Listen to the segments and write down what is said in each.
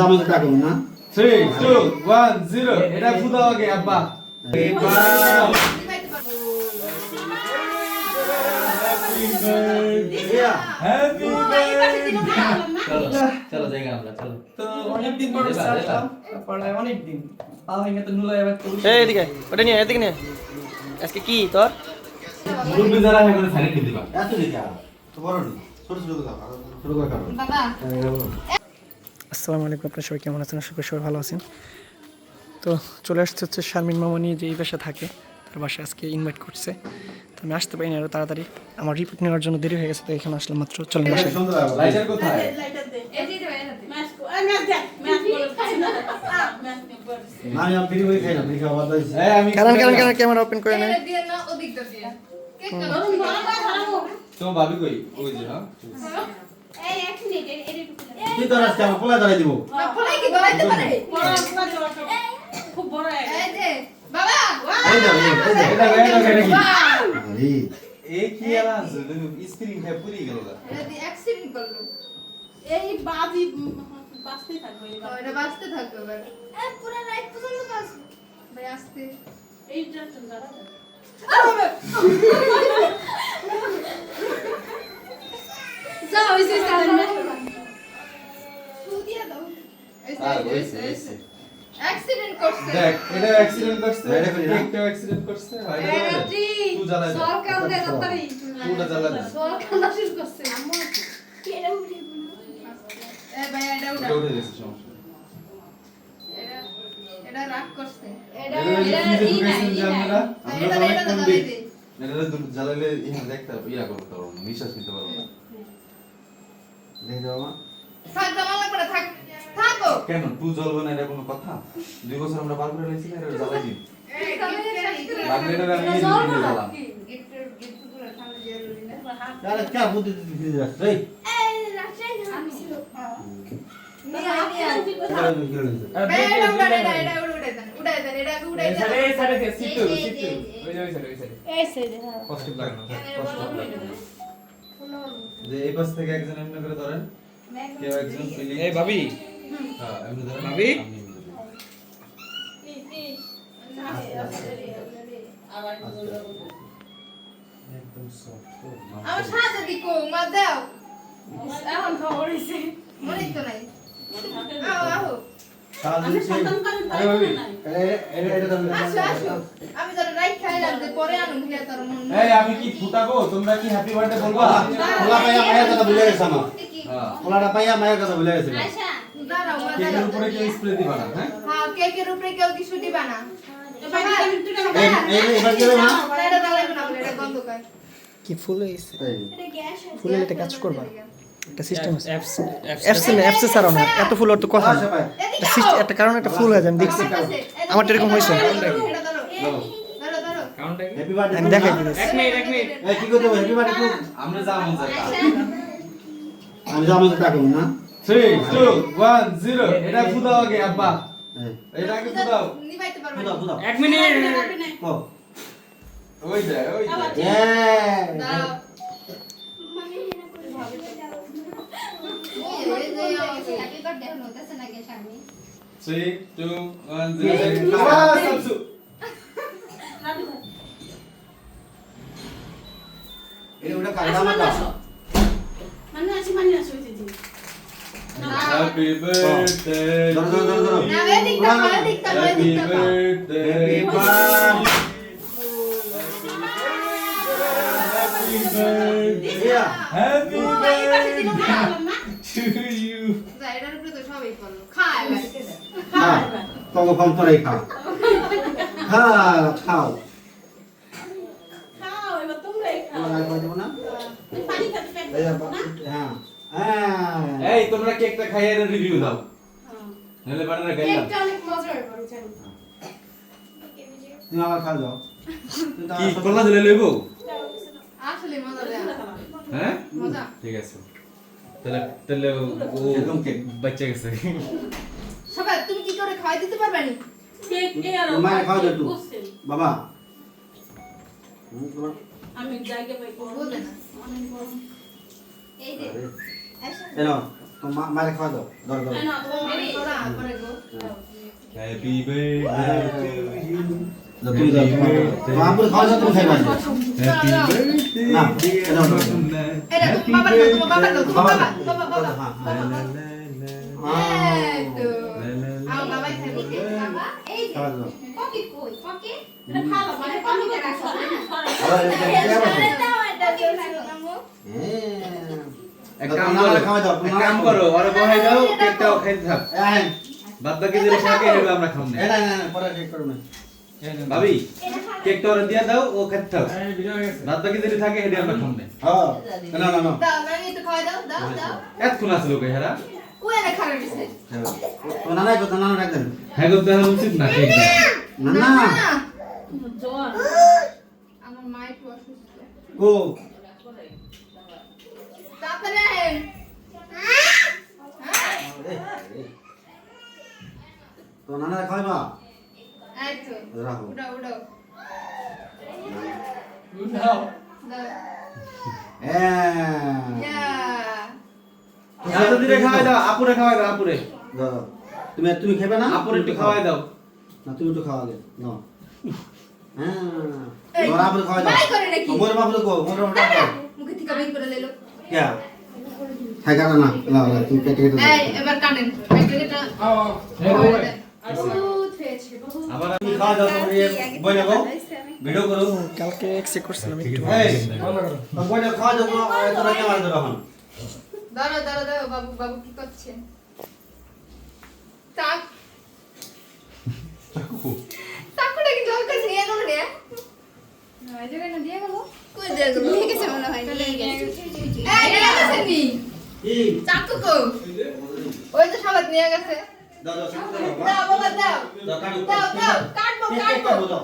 আমাকে টাকা না থ্রি টু ওয়ান জিরো এটা ফুদাও আগে আব্বা। চলো চলো জায়গা আমরা চলো তো অনেকদিন পর এবার, আসলাম তারপরে অনেকদিন পা ভেঙে তো নুলাই এবার তো এই এদিকে ওটা নিয়ে এদিকে নিয়ে। আজকে কি তোর? মুরব্বি যারা হয় করে সাইড দিবা এত দিকে তো বড় ছোট ছোট করে ছোট করে বাবা। আসসালামু আলাইকুম আপনার সবাই কেমন আছেন? আশা করি সবাই ভালো আছেন। তো চলে আসতে হচ্ছে শারমিন মামনি যে এই বাসা থাকে তার বাসায় আজকে ইনভাইট করছে। তো আমি আসতে পারিনি আরও তাড়াতাড়ি। আমার রিপোর্ট নেওয়ার জন্য দেরি হয়ে গেছে তো এখানে আসলাম মাত্র। চলেন বাসায়। কারণ কারণ কারণ ক্যামেরা ওপেন করে নেন। তো ভাবি কই? ওই যে হ্যাঁ? তুই তো আজকে আমার পোলা দাঁড়াই দিব। খুব বড় বাবা এই দাও এই দাও, এই দাও এটা এটা এটা কি? আরে। এই কি এলা আছে? স্ক্রিন পুরি গেল গা। অ্যাক্সিডেন্ট করল। এই বাজি বাঁচতেই থাকবে এই বাজি। এটা বাঁচতে থাকবে এবার। পুরো রাত পর্যন্ত বাঁচবে ভাই আসতে। এইটা তো যারা যাও যে সামনে। অ্যাক্সিডেন্ট করছে। দেখ এটা অ্যাক্সিডেন্ট করছে এটা করি না। একটা অ্যাক্সিডেন্ট করছে না এই রাত্রি তুই জ্বালা দে সরকার দে তাড়াতাড়ি তুইটা জ্বালা দে সরকার শুরু করছে। এ ভাই এটা উঠা উঠে গেছে সমস্যা এটা এটা রাগ করছে। এটা কি যে ঢুকাইছেন যে আমরা এটা অনেক দাদা পণ্ডিত। দে এটা জ্বালালে ইহা দেখতে ইয়া করতে পারব নিঃশ্বাস নিতে পারব না। দেখে মা। থাক জামা লাগবে না থাক। থাকো। কেন? তুই জ্বলবে না এটা কোনো কথা? দুই বছর আমরা পার করে নিয়েছি। না এটা জ্বালাই লাগলে আমি জ্বালাম আরে কে বুদ্ধি যাচ্ছে এই। দেন। যে এই পাশ থেকে একজন এমনি করে ধরেন কেউ একজন প্লিজ এই ভাবি। হ্যাঁ এমনি ধরেন ভাবি? আপনি এমনি ধরেন। একদম সফট আমার সাথে দিকো, মা দাও। এখন খবর হইছে। মনেই তো নাই। আও, আও। আমি মন কি ফুটাবো? তোমরা কি হ্যাপি বার্থডে বলবা? ভুলে গেছে আমার। কি হ্যাঁ পাইয়া মায়ের কথা ভুলে গেছে। দাঁড়াও মা কেকের উপরে কেউ স্প্রে দিবা না হ্যাঁ? হ্যাঁ কেকের উপরে কেউ কিছু দিবা না। কি ফুল হয়েছে ফুলে এটা কাজ করবা? একটা সিস্টেম আছে। অ্যাপস অ্যাপস না অ্যাপসে ছাড়াও না এত ফুল তো কথা একটা সিস্টেম একটা কারণে একটা ফুল হয়ে যায় আমি দেখছি। আমার তো এরকম হয়েছে। আমি দেখাই আমরা যা মন। আমি তো টাকা না? থ্রি টু ওয়ান জিরো এটা ফুদাও আগে আব্বা। এটা আগে ফুদাও। নিবাইতে পারবে দাও দাও এক মিনিট। কো? ওই যে ওই যে। এ দাও। এই। যে আমাকে happy birthday এখন হইতেছে নাকি স্বামী? থ্রি টু ওয়ান জিরো এই ওটা মাতা মানে আছে মানে আছে ওই যে হ্যাপি বার্থডে ধরো ধরো ধরো ধরো না, এদিক তাকাও, হ্যাপি এদিক তাকাও। বার্থডে হ্যাপি বার্থডে হ্যাপি না টু ইউ যা, এটার উপরে তো সবই করল। খা এবার। খা কগো কম করে খাও খাও খাও খাও এবার তোমরাই খাও না পানি খাতে হ্যাঁ হ্যাঁ তোমরা কেকটা খাইয়ে এর রিভিউ দাও হ্যাঁ। নাহলে বানানা কেকটা অনেক মজার হবে, জানি। তুমি আবার খাও যাও কি কলা দিলে লইব আসলে মজা দেয়। হ্যাঁ মজা। ঠিক আছে তাহলে তাহলে ও এরকম কেক। বাচ্চা গেছে সবাই তুমি কি করে খাওয়াই দিতে পারবে নি কেক কে আর দাও একটু। বাবা আমি জায়গা পাই বোঝে না। অনেক গরম এই। এই নাও, তো মা- মায়ের খাওয়া দাও দর করো হ্যাপি বার্থডে দাও, তুমি দাও তোমার- তোমার আপুরে খাওয়া দাও তুমি খাইবা হ্যাপি বার্থডে না, এটা দাও, দাও। এটা বাবা দাও, বাবা দাও, বাবা, বাবা, বাবা। হ্যাঁ, হ্যাঁ। এই তো। আমার বাবাই খাইবে। বাবা, এই যে, খাওয়া দাও। পকেট কই? পকেট? এটা ভালো, মানে পকেটে রাখো, হ্যাঁ? আবার এটা কে আবার? দাও এটা দিয়ে রাখো, আম্মু। হ্যাঁ। এক দাও, কাম করো ওরা বহাই দাও কেকটাও খাইতে থাক বাদ বাকি যে থাকে হেবে আমরা খাম না না, না, না, পরে ঠিক করো না। ভাবি কেকটা ওরা দিয়া দাও ও খাইতে থাক বাদ বাকি যদি থাকে হেডে আমরা খাম না হ্যাঁ, না, না, না। দাও, নানি একটু খাওয়াই দাও, দাও, দাও। এতক্ষণ আসলো কে হেরা ওই এনে খারাপ হয়েছে। হ্যাঁ। তো নানাই কোথায়? নানা দেন। হ্যাঁ করতে হলে উচিত না কেক না, না। আমার মা অসুস্থ গো। তাড়াতাড়ি আয়। তো নানা খাইবা রাখো। হ্যাঁ। খাওয়াই দাও আপুরে খাওয়াই দাও আপুরে। দাও। তুমি তুমি খাবে না? আপুরে একটু খাওয়াই দাও। না তুমি একটু খাওয়া দাও না হ্যাঁ ওরা আপুরে খাওয়াই দাও। ওর বাপুরে কো ওর না দেন। বহুত হয়েছে, বহুত। আবার তুমি খাওয়া দাও তোমার ये বইলে ভিডিও করো কালকে এক্সে করছিলাম একটু এই তো বইলে খাওয়া দাও তোরা কে মার দেবা এখন দাঁড়াও, দাঁড়াও, দাঁড়াও, বাবু, বাবু কি করছে? চাক। চাকুটা কি দরকার ছিল? এ করো রে। কই দিয়ে গেলো? নিয়ে গেছে মনে হয়, নিয়ে গেছে। এই, নিয়ে গেছে নি? কি চাকু কো? ওই তো সবাই নিয়ে গেছে। দাও দাও শুরু দাও, দাও বাবা, দাও। দাও কাটো দাও, দাও, কাটবো, কেক কাটবো। দাও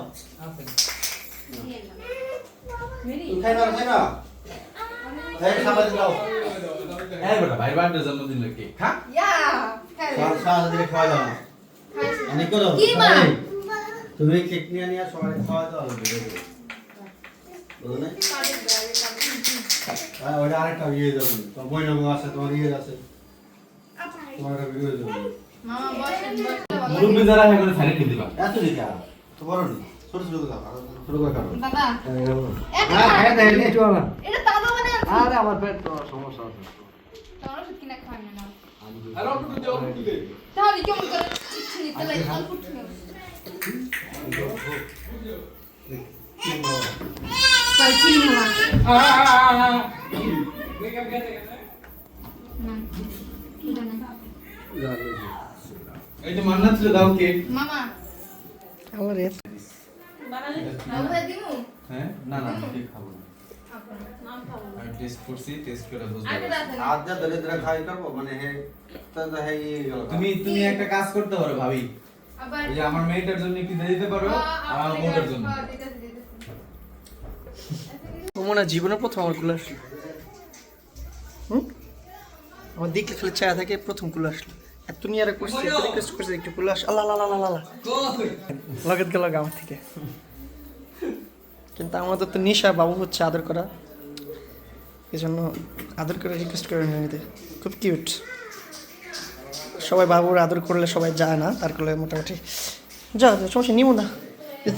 তুমি খাই না খাই না এই খাবার দাও বেটা ভাই বার্থডে জন্মদিন কেক খা ইয়া, হ্যাঁ। সারা সারা খাওয়া দাও অনেক করো কি মা? তুমি কেক নিয়ে নিয়ে সবাই খাওয়া দাও করো না। হ্যাঁ ওটা আরেকটা ইয়ে যাবে তোমার বই নেব আছে তোমার ইয়ে আছে তোমার একটা ভিডিও যাবে। মুরব্বি যারা হ্যাঁ করে ছাড়ি খেতে পারে এত দিকে তো বড় নি ছোট ছোট দাও ছোট করে কাটো। বাবা, হ্যাঁ হ্যাঁ দেখ একটু আলা এটা দাদা মানে আরে আমার পেট তো সমস্যা আছে। তোমার ওষুধ কিনে না। তাহলে কেমন করে নিতে? অল্প একটু। না, না। যে মান্না ছিল দাও কেক মামা, আল্লাহ রে বাবু ভাই দিমু? হ্যাঁ? না না আমি খাব না। আমি টেস্ট করছি টেস্ট করে বুঝতে আরেকটা পারছি। দাও, আজ যা ধরে ধরে খাই করব মানে হে তো তো হে ইয়ে তুমি তুমি একটা কাজ করতে পারো ভাবি। এই আমার মেয়েটার জন্য কি দিয়ে দিতে পারো আমার বউটার জন্য। দিতেছি, দিতেছি। ও মনে হয় জীবনের প্রথম আমার কুলো আসলো হুম? আমার দেখলে খালি চায়া থাকে প্রথম কুলো আসলো এত নিয়ে আর করছে রিকোয়েস্ট করছে একটু কুলো আস আল্লাহ আল্লাহ আল্লাহ আল্লাহ লগত গেল আমার থেকে কিন্তু আমাদের তো নেশা বাবু হচ্ছে আদর করা এই জন্য আদর করে রিকোয়েস্ট করে নিতে খুব কিউট সবাই বাবুর আদর করলে সবাই যায় না তার করলে মোটামুটি যা সমস্যা নিব না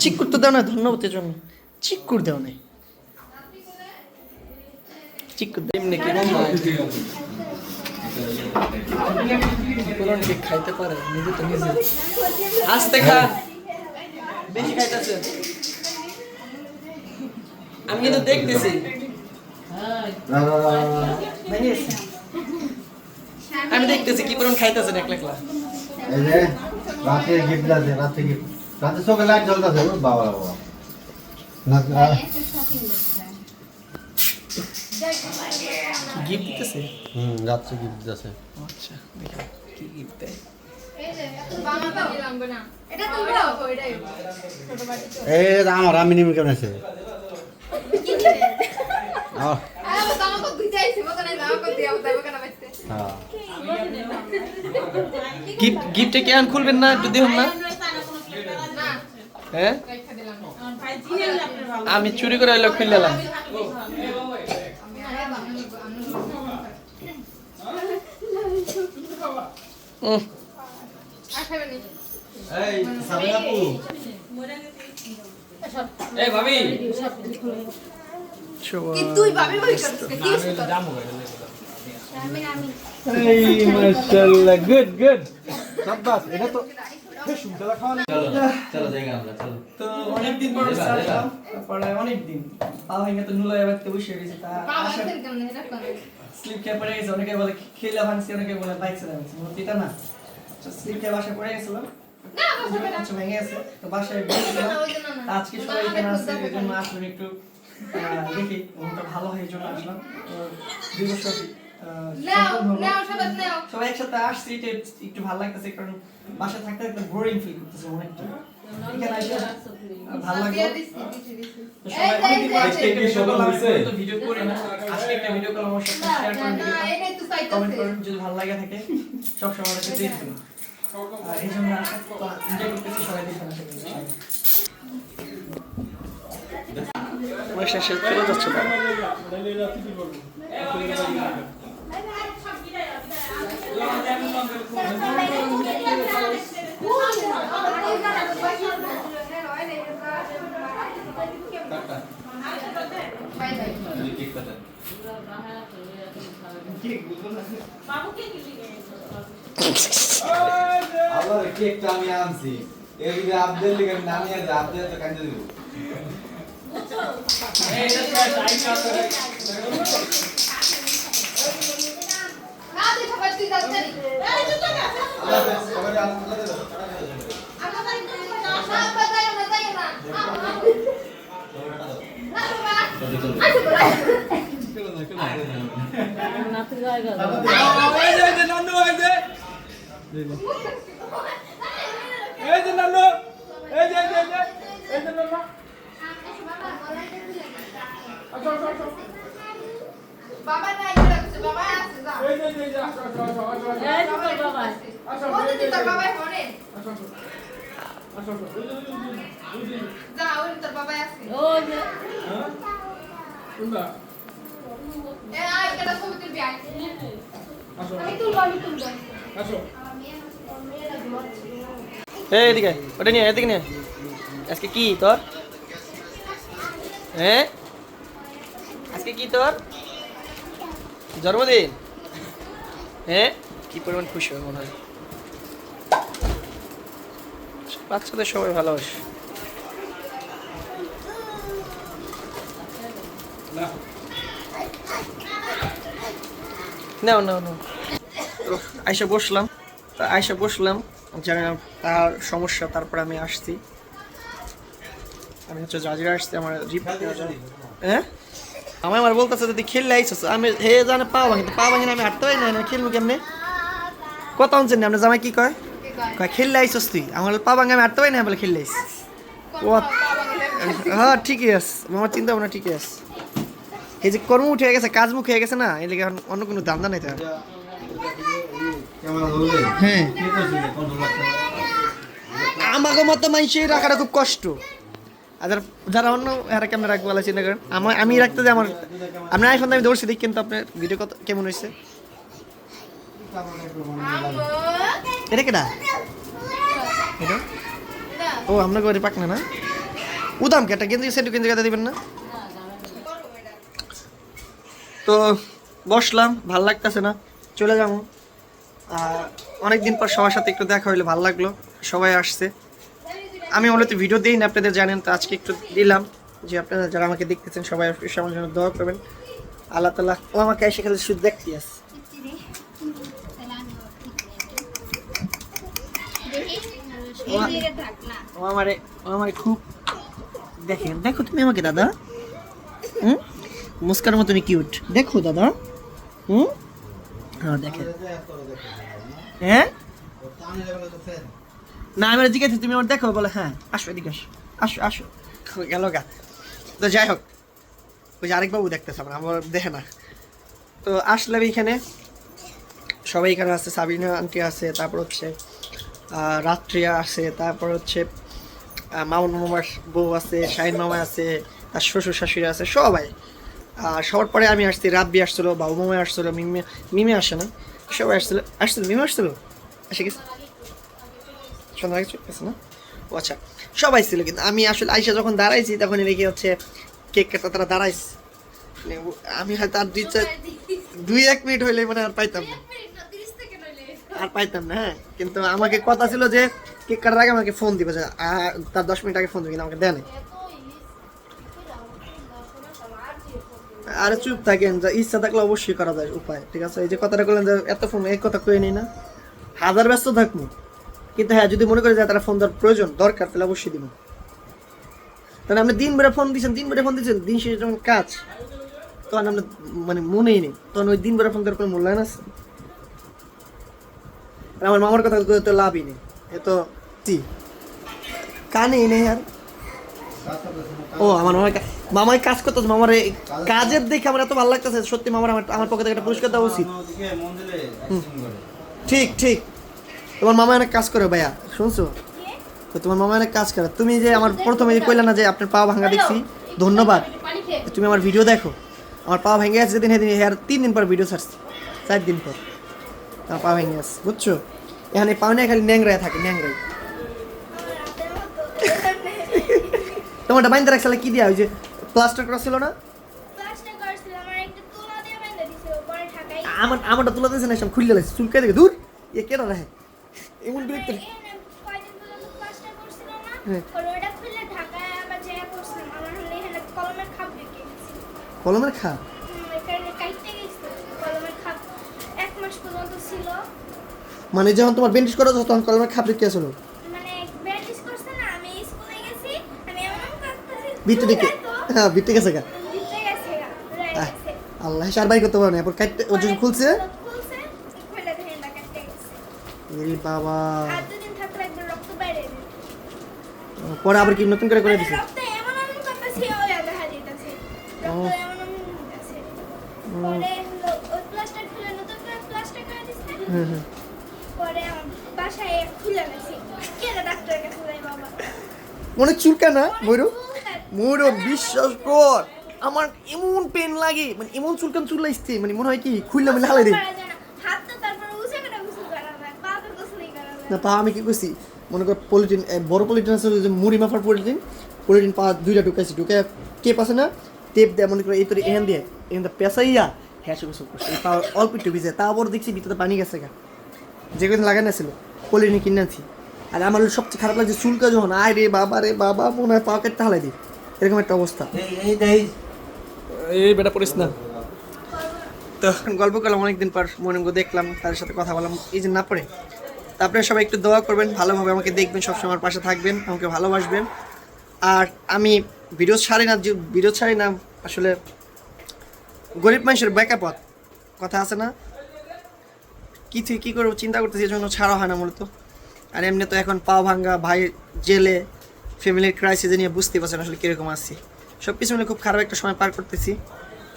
চিক্কুর তো দেও না ধন্যবাদের জন্য চিক্কুর দেও নাই চিক্কুর দেও এমনি কি পুরান কেক খাইতে পারে নিজে তো নিজে আস্তে খা বেশি খাইতেছে। আমি কিন্তু দেখতেছি। আমি দেখতেছি কি পরিমাণ খাইতেছেন একলা একলা। এই যে রাতে গিফট আছে রাতে গিফট রাতে সকালে লাইট জ্বলতেছে বাবা বাবা। না গিফট দিতেছে? হুম রাত্রে গিফট আছে আচ্ছা দেখো কি গিফট দেয়। আমার আমি নিমি কেমন আছে? হ্যাঁ। গিফট গিফটে কেন খুলবেন না? একটু দিন না। হ্যাঁ? আমি চুরি করে এলো খুললাম আমি আরে, আমি- আমি- উম, আর খাবে নি এই সাবিনা আপু এই ভাবি শুভ কি তুই ভাবি ভাবি করছিস কি হইছে তোর? জামু আমি আমি এই মাশাআল্লাহ গুড গুড শাবাশ এটা তো অনেকদিন পর অনেকদিন। পা ভেঙে তো নুলাই বাড়তে বসে গেছি তা স্লিপ খেয়ে পড়ে গেছে অনেকে বলে খেলা ভাঙছি অনেকে বলে বাইক চালা ভাঙছি। মনে এটা না। স্লিপ খেয়ে বাসায় পড়ে গেছিলাম। আচ্ছা ভেঙে গেছে তো বাসায় বসেছিলাম ওই জন্য না। আজকে সবাই এখানে আছে এই জন্য আসলাম একটু দেখি মনটা ভালো হয় এই জন্য আসলাম। দুই বছর আহ, নাও সম্পূর্ণ হলো। নাও সবাই একসাথে আসছি একটু ভালো লাগতেছে কারণ বাসায় থাকতে থাকতে বোরিং ফিল করতেছে অনেকটা। ভালো করি না আজকে একটা লাগে থাকে সব সময় আবার কেকটা আমি আনছি এই যদি আব্দুল লিগে আমি নামিয়ে দেয় আব্দুল তো কান্দে দিব না তুই সবাই তুই যাচ্ছে এই জুতো না আল্লাহ হাফেজ সবাই আল্লাহ বাবা আচ্ছা বাবা নাই বাবা আছে যা এই যে এই যে বাবা তোর বাবা ফোনে যা ওই তোর বাবা আছে এ আই কেটা ছবি তুলবি আই আমি তুলবো আমি তুলবো এই এদিকে ওটা এদিকে নিয়ে। আজকে কি তোর? হ্যাঁ? আজকে কি তোর? জন্মদিন? হ্যাঁ? কি পরিমাণ খুশি হয় মনে হয়। বাচ্চাদের সবাই ভালোবাসে। নাও নাও নাও। তো আইসা বসলাম। তা আইসা বসলাম। তার সমস্যা, তারপর আমি আসছি। আমি হচ্ছে জাজিরা আসছি, আমার রিপোর্ট হ্যাঁ? আমি আমার বলতেছে, যদি খেললে আইসছ আমি হে জানে পা ভাঙি পা ভাঙি না, আমি হাঁটতে পারি না খেলব কেমনে? কত আনছেন আপনার জামাই কি কয়? কয় খেললে আইসস তুই? আমার পা ভাঙি আমি হাঁটতে পারি না? বলে খেললে আইস ও হ্যাঁ ঠিকই আছে। আমার চিন্তা ভাবনা ঠিকই আছে। এই যে কর্ম উঠে গেছে, কাজ মুখ হয়ে গেছে না, এই লেগে অন্য কোনো ধান্দা নাই তার। ক্যামেরা হ্যাঁ। আমাকে মতো মানুষের রাখাটা খুব কষ্ট। আর যারা- অন্য এরা কেমন রাখব বলা চিন্তা করেন? আমার আমি রাখতে যে আমার আপনার আইফোন আমি ধরছি দেখি কিন্তু আপনার ভিডিও কত কেমন হয়েছে? এটা কেটা এটা? ও আপনার ঘরে পাক না না? উদাম কেটা কিন্তু সেটু কিন্তু কেটে দিবেন না? তো, বসলাম, ভালো লাগতেছে না? চলে যাব। অনেক দিন পর সবার সাথে একটু দেখা হইলে ভালো লাগল। সবাই আসছে। আমি মূলত ভিডিও দিই না, আপনাদের জানেন, তো আজকে একটু দিলাম যে আপনারা যারা আমাকে দেখতেছেন, সবাই আমার জন্য দোয়া করবেন। আল্লাহ তালা ও আমাকে এসে খালি শুধু দেখতে আস ও আমারে ও আমারে খুব দেখেন, দেখো তুমি আমাকে, দাদা। হুম? মুস্কার মতনই কিউট দেখো, দাদা। হুম? হ্যাঁ দেখেন। হ্যাঁ? না, আমি জিজ্ঞাসা তুমি আমার দেখো, বলে হ্যাঁ আসো, এদিকে আসো আসো আসো। গেল গা। তো যাই হোক, ওই যে আরেক বাবু দেখতেছে আমার আমার দেখে না। তো আসলাম এইখানে সবাই এখানে আছে, সাবিনা আন্টি আছে, তারপর হচ্ছে রাত্রিয়া আছে তারপর হচ্ছে মামুন মামার বউ আছে শাহিন মামা আছে তার শ্বশুর শাশুড়ি আছে সবাই। আর সবার পরে আমি আসছি রাব্বি আসছিল বাবু মামা আসছিল মিমে মিমে আসে না। সবাই আসছিল আসছিল মিমে আসছিল? এসে গেছে? সন্ধ্যা গেছে? না? ও আচ্ছা সবাই ছিল কিন্তু আমি আসলে আইসা যখন দাঁড়াইছি তখন দেখি হচ্ছে কেক কাটা তারা দাঁড়াইছে। মানে আমি হয়তো আর দুই চার দুই এক মিনিট হইলে মানে আর পাইতাম না। আর পাইতাম না হ্যাঁ? কিন্তু আমাকে কথা ছিল যে, কেক কাটার আগে আমাকে ফোন দিবে তার দশ মিনিট আগে ফোন দিবে, কিন্তু আমাকে দেয়। আরে চুপ থাকেন, যা ইচ্ছা থাকলে অবশ্যই করা যায় উপায়, ঠিক আছে? এই যে কথাটা বললেন যে, এত ফোন এক কথা কয়ে নেই না? হাজার ব্যস্ত থাকব। কিন্তু হ্যাঁ যদি মনে করি যে তারা ফোন দেওয়ার প্রয়োজন, দরকার, তাহলে অবশ্যই দিব। তাহলে আপনি দিন বেড়ে ফোন দিচ্ছেন, দিন বেড়ে ফোন দিচ্ছেন, দিন শেষে যখন কাজ, তখন আপনার মানে মনেই নেই। তখন ওই দিন বেড়ে ফোন দেওয়ার কোনো মূল্যায়ন আছে? আর আমার মামার কথা তো লাভই নেই। এত জি কানেই নেই আর। ও, আমার মামার মামাই কাজ করতো মামার কাজের দেখে আমার এত ভালো লাগতেছে, সত্যি মামার আমার আমার পক্ষে একটা পুরস্কার দেওয়া উচিত। মন। ঠিক ঠিক। তোমার মামা অনেক কাজ করে ভাইয়া, শুনছো? তো তোমার মামা অনেক কাজ করে। তুমি যে আমার প্রথমে যে কইলা না যে আপনার পা ভাঙা দেখছি, ধন্যবাদ। তুমি আমার ভিডিও দেখো। আমার পা ভেঙে গেছে যেদিন সেদিন আর তিন দিন পর ভিডিও ছাড়ছি, চার দিন পর। আমার পা ভেঙে গেছে বুঝছ? এখানে পা নিয়ে খালি ন্যাংরায় থাকে ন্যাংরাই তোমারটা বাইন্দা রাখছিলে কি দিয়া? ওই যে প্লাস্টার করা ছিল না? আমার আমারটা তুলে দিয়েছে না এসব খুললে লাগছে চুলকে দেখে দূর এ কেন রাখে এমন বিরক্ত। এখানে কয়দিন পর্যন্ত ছিল। মানে যখন তোমার বেন্ডিজ করা হতো তখন কলমের খাপ রেখে আসলো? মানে ব্যান্ডেজ করছে না আমি স্কুলে গেছি আমি এমন করতেছি ভিতরে দিকে। হ্যাঁ ভিতরে গেছে গা। ভিতরে গেছে আল্লাহ সার বাই করতে পারো না। এরপর কাটতে ও যখন খুলছে। এরে বাবা। পরে আবার কি নতুন করে করে মানে দিছে? রক্ত এমন এমন করতেছে ওই দেখা যাইতেছে রক্ত এমন এমন হইতাছে পরে হলো ওই প্লাস্টার খুলে নতুন করে প্লাস্টার করে দিছে হুম হুম পরে বাসায় খুলে গেছে কেন ডাক্তারের কাছে যাই বাবা? অনেক চুলকা না ময়ূর। ময়ূর বিশ্বাস কর আমার এমন পেন লাগে মানে এমন চুলকান চুলাইছে মানে মনে হয় কি খুললে মিলে হালাই দিই না। পা আমি কি করছি মনে কর পলিটিন বড় পলিটিন আছে যে মুড়ি মাফার পলিটিন পলিটিন পা দুইটা ঢুকাইছি ঢুকে টেপ আছে না টেপ দেয় মনে করো এই তোর এখান দিয়ে এখান পেঁচাইয়া হ্যাঁ গোসল করছি এই পা অল্প একটু ভিজে তারপর দেখছি ভিতরে পানি গেছে গা। যে কদিন লাগানো ছিল পলিটিন কিনে আনছি আর আমার সবচেয়ে খারাপ লাগছে চুলকা যখন আয় রে বাবা রে বাবা মনে হয় পা কেটে হালাই দিই এরকম একটা অবস্থা এই এই বেটা পড়িস না? তো গল্প করলাম অনেকদিন পর মনিমকে দেখলাম তাদের সাথে কথা বললাম এই যে না পড়ে। তা আপনারা সবাই একটু দোয়া করবেন ভালোভাবে আমাকে দেখবেন সবসময় আমার পাশে থাকবেন আমাকে ভালোবাসবেন। আর আমি বিরোধ ছাড়ি না যে ভিডিও ছাড়ি না আসলে গরিব মানুষের ব্যাকআপত কথা আছে না? কি থেকে কী করব চিন্তা করতেছি এই জন্য ছাড়া হয় না মূলত। আর এমনি তো এখন পা ভাঙ্গা, ভাই জেলে ফ্যামিলির ক্রাইসিসে নিয়ে বুঝতে পারছেন আসলে কীরকম আছি। সব কিছু মিলে খুব খারাপ একটা সময় পার করতেছি।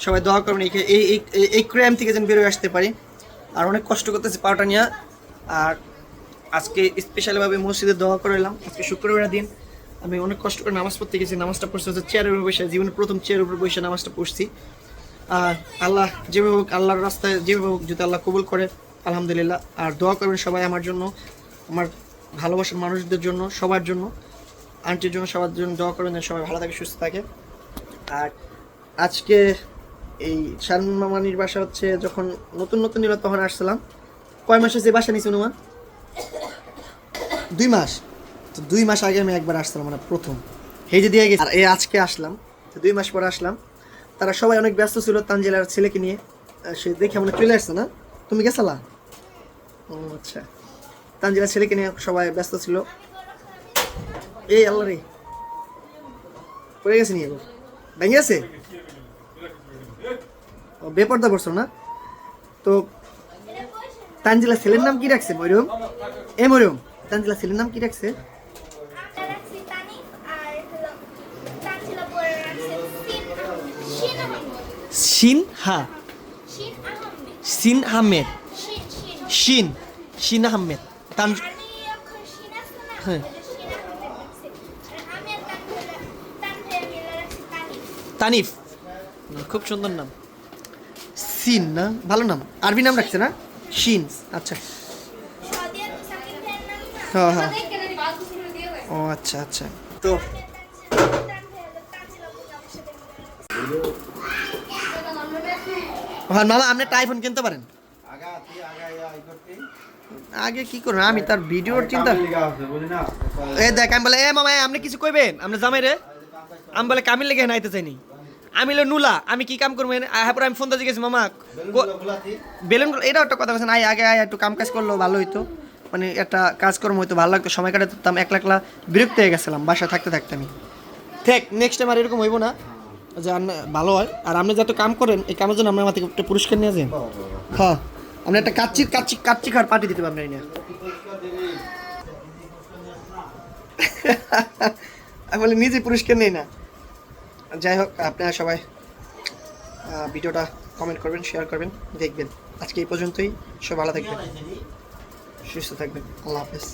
সবাই দোয়া করবেন এই এই এই- ক্রাইম থেকে যেন বেরোয় আসতে পারি। আর অনেক কষ্ট করতেছি পাওয়াটা নিয়ে। আর আজকে স্পেশালিভাবে মসজিদে দোয়া করে এলাম। আজকে শুক্রবার দিন। আমি অনেক কষ্ট করে নামাজ পড়তে গেছি। নামাজটা পড়ছি হচ্ছে চেয়ারের উপর বসে। জীবনের প্রথম চেয়ারের উপর বসে নামাজটা পড়ছি। আল্লাহ যেভাবে হোক, আল্লাহর রাস্তায় যেভাবে হোক যদি আল্লাহ কবুল করে, আলহামদুলিল্লাহ। আর দোয়া করবেন সবাই আমার জন্য, আমার ভালোবাসার মানুষদের জন্য, সবার জন্য, আন্টির জন্য, সবার জন্য দোয়া করবেন সবাই ভালো থাকে, সুস্থ থাকে। আর আজকে এই শারমিন মামানির বাসা হচ্ছে যখন নতুন নতুন নিল তখন আসছিলাম। কয় মাসে যে বাসা নিয়েছি অনুমান দুই মাস। তো দুই মাস আগে আমি একবার আসছিলাম মানে প্রথম। যে দিয়ে গেছি। আর এই আজকে আসলাম, তো দুই মাস পরে আসলাম। তারা সবাই অনেক ব্যস্ত ছিল তানজিলার ছেলেকে নিয়ে। সে দেখে মনে চলে আসছে, না? তুমি গেছালা? ও আচ্ছা। তানজিলার ছেলেকে নিয়ে সবাই ব্যস্ত ছিল। এই আল্লাহ রে। পড়ে গেছে নিয়ে ভেঙে ও, বেপর্দা পড়ছো, না? তো তানজিলা ছেলের নাম কি রাখছে, মরিয়ম? এ, মরিয়ম তানজিলা ছেলের নাম কি রাখছে? শিন সিন আহমেদ। শিন শিন আহমেদ। তান হ্যাঁ। তানিফ। খুব সুন্দর নাম। সিন না? ভালো নাম। আরবি নাম রাখছে না? শিন। আচ্ছা। হ্যাঁ হ্যাঁ। ও আচ্ছা আচ্ছা। তো হ্যাঁ মামা আপনি একটা আইফোন কিনতে পারেন। আগা কি করুন আমি তার ভিডিওর চিন্তা এ দেখ আমি বলে এ মামা আপনি কিছু কইবেন? আপনি জামাই রে। আমি বলে কামিল লেগে নাইতে চাইনি। আমি হলো নুলা আমি কি কাম করব? হ্যাঁ পরে আমি ফোন দিয়ে গেছি মামা। বেলুন এটাও একটা কথা বলছেন আয় আগে আয় একটু কাম কাজ করলেও ভালো হইতো। মানে একটা কাজকর্ম হইতো ভালো লাগতো। সময় কাটাতাম একলা একলা বিরক্ত হয়ে গেছিলাম বাসায় থাকতে থাকতে আমি। ঠিক নেক্সট টাইম আর এরকম হইব না। যে ভালো হয়। আর আপনি যত কাম করেন, এই কামের জন্য আপনার মাথায় একটা পুরস্কার নিয়ে যান হ্যাঁ। আপনি একটা কাচ্চি কাচ্চি কাচ্চি খাওয়ার পার্টি দিতে পারবেন আমি বলি, নিজে পুরস্কার নেই না। যাই হোক, আপনারা সবাই ভিডিওটা কমেন্ট করবেন শেয়ার করবেন, দেখবেন। আজকে এই পর্যন্তই। সব ভালো থাকবেন। সুস্থ থাকবেন। আল্লাহ হাফেজ।